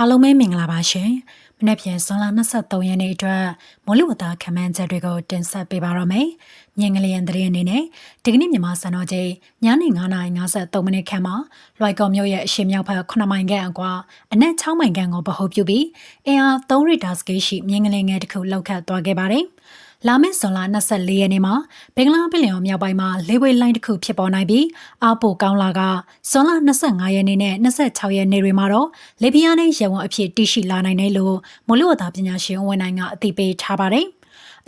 အားလုံးပဲမင်္ဂလာပါရှင်။မနေ့ပြန်ဇွန်လ23ရက်နေ့အတွက်မိုးလေဝသခန့်မှန်းချက်တွေကိုတင်ဆက်ပေးပါရမယ်။မြင်ကလေးရန်သတင်းအနေနဲ့ဒီကနေ့မြန်မာစံတော်ချိန်ညနေ9:53မိနစ်ခန့်မှာလွိုက်ကော်မြို့ရဲ့အရှေ့မြောက်ဘက်9မိုင်ခန့်အကွာအနက်6မိုင်ခန့်ကိုဗဟိုပြုပြီးအင်အား3ရီတာစကေးရှိမြင်ကလေးငယ်တစ်ခုလောက်ခတ်သွားခဲ့ပါတယ်။ လာမယ့်ဇွန်လ24ရက်နေ့မှာဘင်္ဂလားပင်လယ်အော်မြောက်ပိုင်းမှာလေဝေလိုင်းတစ်ခုဖြစ်ပေါ်နိုင်ပြီးအားပိုကောင်းလာကဇွန်လ25ရက်နေ့နဲ့26ရက်နေ့တွေမှာတော့လေပြင်းအားနဲ့ရေဝန်အဖြစ်တရှိလာနိုင်တယ်လို့မိုးလေဝသပညာရှင်ဝန်နိုင်ကအသိပေးထားပါတယ်။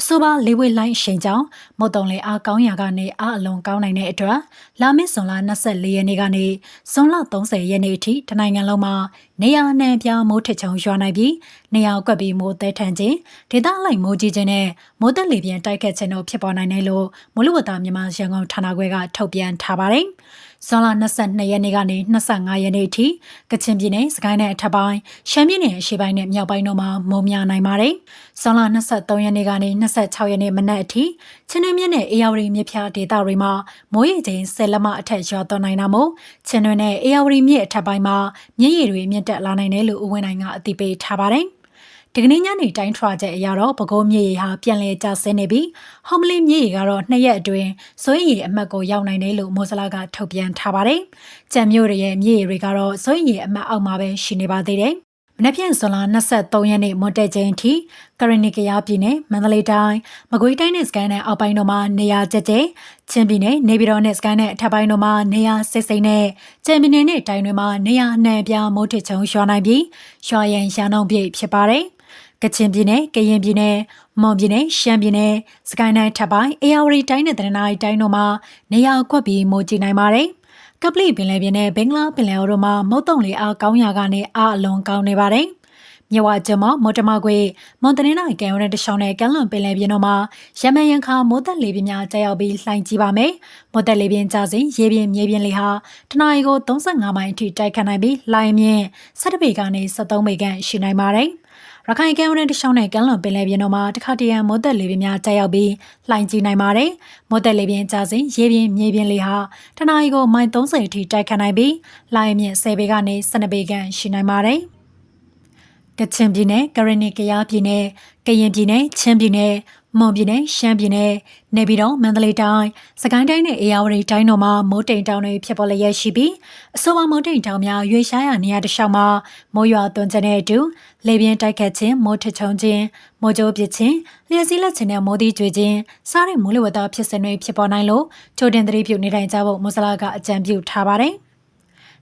အဆိုပါလေးဝေးလိုင်းရှိန်ကြောင့်မုတ်တုံလေအားကောင်းရာကနေအားအလွန်ကောင်းနိုင်တဲ့အတွက်လာမည့်ဇွန်လ24ရက်နေ့ကနေဇွန်လ30ရက်နေ့အထိတနိုင်ငံလုံးမှာနေရာနှံပြမိုးထချုံရွာနိုင်ပြီးနေရာကွက်ပြီးမိုးတဲထန်ခြင်းဒေသလိုက်မိုးကြီးခြင်းနဲ့မိုးတက်လေပြင်းတိုက်ခတ်ခြင်းတို့ဖြစ်ပေါ်နိုင်တယ်လို့မိုးလေဝသမြန်မာရန်ကုန်ဌာနခွဲကထုတ်ပြန်ထားပါတယ်။ ဇွန်လ22ရက်နေ့ကနေ25ရက်နေ့အထိကချင်ပြည်နယ်စကိုင်းနယ်အထက်ပိုင်းရှမ်းပြည်နယ်အရှေ့ပိုင်းနဲ့မြောက်ပိုင်းတို့မှာမုံများနိုင်ပါတယ်။ဇွန်လ23ရက်နေ့ကနေ26ရက်နေ့မနက်အထိချင်းတွင်းမြစ်နဲ့အေရဝတီမြစ်ဖြားဒေသတွေမှာမိုးရေချိန်10လက်မအထက်ရွာသွန်းနိုင်တာမို့ချင်းတွင်းနဲ့အေရဝတီမြစ်အထက်ပိုင်းမှာမြစ်ရေတွေမြင့်တက်လာနိုင်တယ်လို့ဦးဝင်းနိုင်ကအသိပေးထားပါတယ်။ ဒီကနေ့ညနေတိုင်းထွာချက်အရတော့ပဲခူးမြေရီဟာပြန်လည်ကျဆင်းနေပြီးဟောမလီမြေရီကတော့နှစ်ရက်အတွင်းစိုးရိမ်ရီအမှတ်ကိုရောက်နိုင်တယ်လို့မိုးစလာကထုတ်ပြန်ထားပါတယ်။ကြံမျိုးတွေရဲ့မြေရီတွေကတော့စိုးရိမ်ရီအမှတ်အောက်မှာပဲရှိနေပါသေးတယ်။မနက်ဖြန်ဇွန်လ23ရက်နေ့မွန်တက်ချင်းထိကရနီကယားပြည်နယ်မန္တလေးတိုင်းမကွေးတိုင်းနဲ့စကိုင်းနယ်အောက်ပိုင်းတို့မှာနေရာကျကျချင်းပြည်နယ်နေပြည်တော်နဲ့စကိုင်းနယ်အထက်ပိုင်းတို့မှာနေရာစိတ်စိတ်နဲ့ကျန်ပြည်နယ်နဲ့တိုင်းတွေမှာနေရာအနှံ့ပြားမိုးထစ်ချုံရွာနိုင်ပြီးရွာရန်ရန်နှုံပြည့်ဖြစ်ပါတယ်။ ကချင်ပြည်နယ်၊ကရင်ပြည်နယ်၊မွန်ပြည်နယ်၊ရှမ်းပြည်နယ်၊စကိုင်းတိုင်းထပ်ပိုင်းအေရဝတီတိုင်းနဲ့တနင်္သာရီတိုင်းတို့မှာနေရာကွက်ပြီးမိုးကြီးနိုင်ပါတယ်။ကပလီပင်လယ်ပြင်နဲ့ဘင်္ဂလားပင်လယ်အော်တို့မှာမုတ်တုံလေအားကောင်းရာကနေအားအလွန်ကောင်းနေပါတယ်။မြဝကျမမော်တမကွေမွန်တနင်္သာရီကံရိုးတဲ့တရှောင်းနဲ့ကမ်းလွန်ပင်လယ်ပြင်တို့မှာရမန်ရန်ခါမိုးသက်လေပြင်းများကျရောက်ပြီးလှိုင်ကြည့်ပါမယ်။မိုးသက်လေပြင်းကျစဉ်ရေပြင်းမြေပြင်းလေဟာတနအီကို35မိုင်အထိတိုက်ခတ်နိုင်ပြီးလှိုင်မြင့်17ပေကနေ73ပေခန့်ရှိနိုင်ပါတယ်။ ရခိုင်ကမ်းရိုးတန်းတစ်လျှောက်နဲ့ကမ်းလွန်ပင်လယ်ပြင်တို့မှာတခါတရံမိုးသက်လေပြင်းများကျရောက်ပြီးလှိုင်ကြီးနိုင်ပါတယ်။မိုးသက်လေပြင်းကျစဉ်ရေပြင်းမြေပြင်းလေဟာတနအီကိုမိုင်30အထိတိုက်ခတ်နိုင်ပြီးလှိုင်မြင့်10ပေကနေ12ပေခန့်ရှိနိုင်ပါတယ်။ကချင်ပြည်နယ်၊ကရနီကယားပြည်နယ်၊ကရင်ပြည်နယ်၊ချင်းပြည်နယ် မွန်ပြည်နယ်ရှမ်းပြည်နယ်နေပြည်တော်မန္တလေးတိုင်းစကိုင်းတိုင်းနဲ့အေရဝတီတိုင်းတို့မှာမိုးတိမ်တောင်တွေဖြစ်ပေါ်လျက်ရှိပြီးအဆိုပါမိုးတိမ်တောင်များရွေရှားရာနေရာတစ်လျှောက်မှာမိုးရွာသွန်းခြင်းနဲ့အတူလေပြင်းတိုက်ခတ်ခြင်းမိုးထချုံခြင်းမိုးကြိုးပစ်ခြင်းလျှက်စီးလက်ခြင်းနဲ့မိုးသီးကျွေခြင်းစားတဲ့မိုးလေဝသဖြစ်စဉ်တွေဖြစ်ပေါ်နိုင်လို့ချိုတင်သတိပြုနေထိုင်ကြဖို့မွစလာကအကြံပြုထားပါတယ်။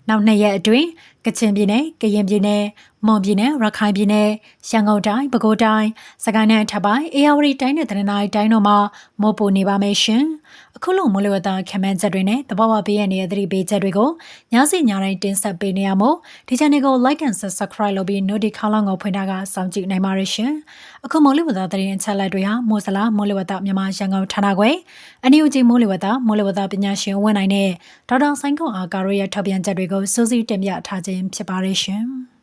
နောက်နှစ်ရက်အတွင်းကချင်ပြည်နယ်၊ကရင်ပြည်နယ်၊ မွန်ပြည်နယ်၊ရခိုင်ပြည်နယ်၊ရန်ကုန်တိုင်း၊ပဲခူးတိုင်း၊စကိုင်းတိုင်းအထက်ပိုင်း၊အေရဝတီတိုင်းနဲ့တနင်္သာရီတိုင်းတို့မှာမိုးပိုနေပါမယ်ရှင်။အခုလိုမိုးလေဝသခန့်မှန်းချက်တွေနဲ့တဘာဝပေးရတဲ့သတိပေးချက်တွေကိုညစီညတိုင်းတင်ဆက်ပေးနေရမို့ဒီ channel ကို like and subscribe လုပ်ပြီး notification ကိုဖွင့်ထားကစောင့်ကြည့်နိုင်ပါရရှင်။အခုမိုးလေဝသသတင်းအချက်အလက်တွေဟာမိုးစလားမိုးလေဝသမြန်မာရန်ကုန်ဌာနခွဲအနည်းဦးကြီးမိုးလေဝသမိုးလေဝသပညာရှင်ဝန်နိုင်တဲ့ဒေါက်တာဆိုင်ကွန်အားကာရိုရဲ့ထုတ်ပြန်ချက်တွေကိုစိုးစီးတင်ပြထားခြင်းဖြစ်ပါရရှင်။